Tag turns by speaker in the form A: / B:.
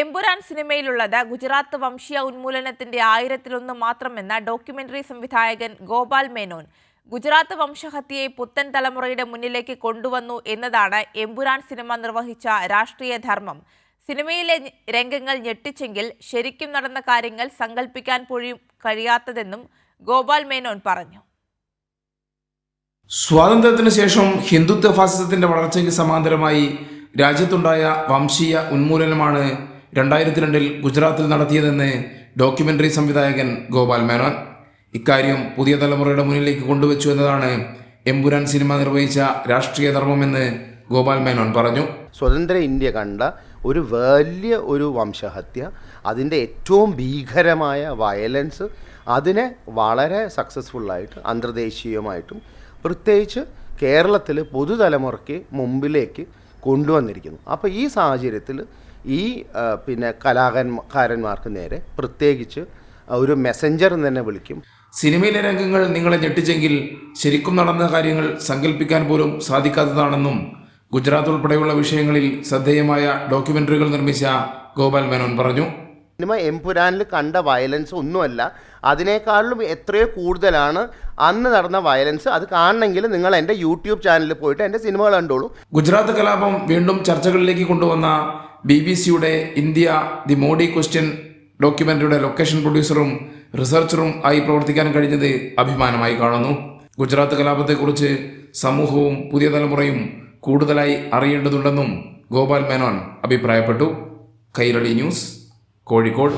A: എമ്പുരാൻ സിനിമയിലുള്ളത് ഗുജറാത്ത് വംശീയ ഉന്മൂലനത്തിന്റെ ആയിരത്തിലൊന്ന് മാത്രമെന്ന ഡോക്യുമെന്ററി സംവിധായകൻ ഗോപാൽ മേനോൻ ഗുജറാത്ത് വംശഹത്യയെ പുത്തൻ തലമുറയുടെ മുന്നിലേക്ക് കൊണ്ടുവന്നു എന്നതാണ് എമ്പുരാൻ സിനിമ നിർവഹിച്ച രാഷ്ട്രീയ ധർമ്മം. സിനിമയിലെ രംഗങ്ങൾ ഞെട്ടിച്ചെങ്കിൽ ശരിക്കും നടന്ന കാര്യങ്ങൾ സങ്കല്പിക്കാൻ പോലും കഴിയാത്തതെന്നും ഗോപാൽ മേനോൻ പറഞ്ഞു.
B: സ്വാതന്ത്ര്യത്തിന് ശേഷം ഹിന്ദുത്വ ഫാസിസത്തിന്റെ വളർച്ചയ്ക്ക് സമാന്തരമായി രാജ്യത്തുണ്ടായ വംശീയ ഉന്മൂലനമാണ് രണ്ടായിരത്തി രണ്ടിൽ ഗുജറാത്തിൽ നടത്തിയതെന്ന് ഡോക്യുമെന്ററി സംവിധായകൻ ഗോപാൽ മേനോൻ. ഇക്കാര്യം പുതിയ തലമുറയുടെ മുന്നിലേക്ക് കൊണ്ടുവച്ചു എന്നതാണ് എമ്പുരാൻ സിനിമ നിർവഹിച്ച രാഷ്ട്രീയ ധർമ്മമെന്ന് ഗോപാൽ മേനോൻ പറഞ്ഞു.
C: സ്വതന്ത്ര ഇന്ത്യ കണ്ട ഒരു വലിയ ഒരു വംശഹത്യ അതിന്റെ ഏറ്റവും ഭീകരമായ വയലൻസ് അതിനെ വളരെ സക്സസ്ഫുള്ളായിട്ട് അന്തർദേശീയമായിട്ടും പ്രത്യേകിച്ച് കേരളത്തിൽ പുതുതലമുറയ്ക്ക് മുമ്പിലേക്ക് കൊണ്ടുവന്നിരിക്കുന്നു. അപ്പോൾ ഈ സാഹചര്യത്തിൽ ഈ പിന്നെ കലാകാരന്മാർക്ക് നേരെ പ്രത്യേകിച്ച് ഒരു മെസ്സഞ്ചർ എന്ന് തന്നെ വിളിക്കും.
B: സിനിമയിലെ രംഗങ്ങൾ നിങ്ങളെ ഞെട്ടിച്ചെങ്കിൽ ശരിക്കും നടന്ന കാര്യങ്ങൾ സങ്കല്പിക്കാൻ പോലും സാധിക്കാത്തതാണെന്നും ഗുജറാത്ത് ഉൾപ്പെടെയുള്ള വിഷയങ്ങളിൽ ശ്രദ്ധേയമായ ഡോക്യുമെന്ററികൾ നിർമ്മിച്ച ഗോപാൽ മേനോൻ പറഞ്ഞു.
C: സിനിമ എംപുരാനിൽ കണ്ട വയലൻസ് ഒന്നുമല്ല അതിനേക്കാളും എത്രയോ കൂടുതലാണ് അന്ന് നടന്ന വയലൻസ് അത് കാണണമെങ്കിൽ നിങ്ങൾ എന്റെ യൂട്യൂബ് ചാനലിൽ പോയിട്ട് എന്റെ സിനിമകൾ കണ്ടോളൂ.
B: ഗുജറാത്ത് കലാപം വീണ്ടും ചർച്ചകളിലേക്ക് കൊണ്ടുവന്ന ബി ബി സിയുടെ ഇന്ത്യ ദി മോഡി ക്വസ്റ്റ്യൻ ഡോക്യുമെന്ററിയുടെ ലൊക്കേഷൻ പ്രൊഡ്യൂസറും റിസർച്ചറും ആയി പ്രവർത്തിക്കാൻ കഴിഞ്ഞത് അഭിമാനമായി കാണുന്നു. ഗുജറാത്ത് കലാപത്തെക്കുറിച്ച് സമൂഹവും പുതിയ തലമുറയും കൂടുതലായി അറിയേണ്ടതുണ്ടെന്നും ഗോപാൽ മേനോൻ അഭിപ്രായപ്പെട്ടു. കൈരളി ന്യൂസ് കോഴിക്കോട്.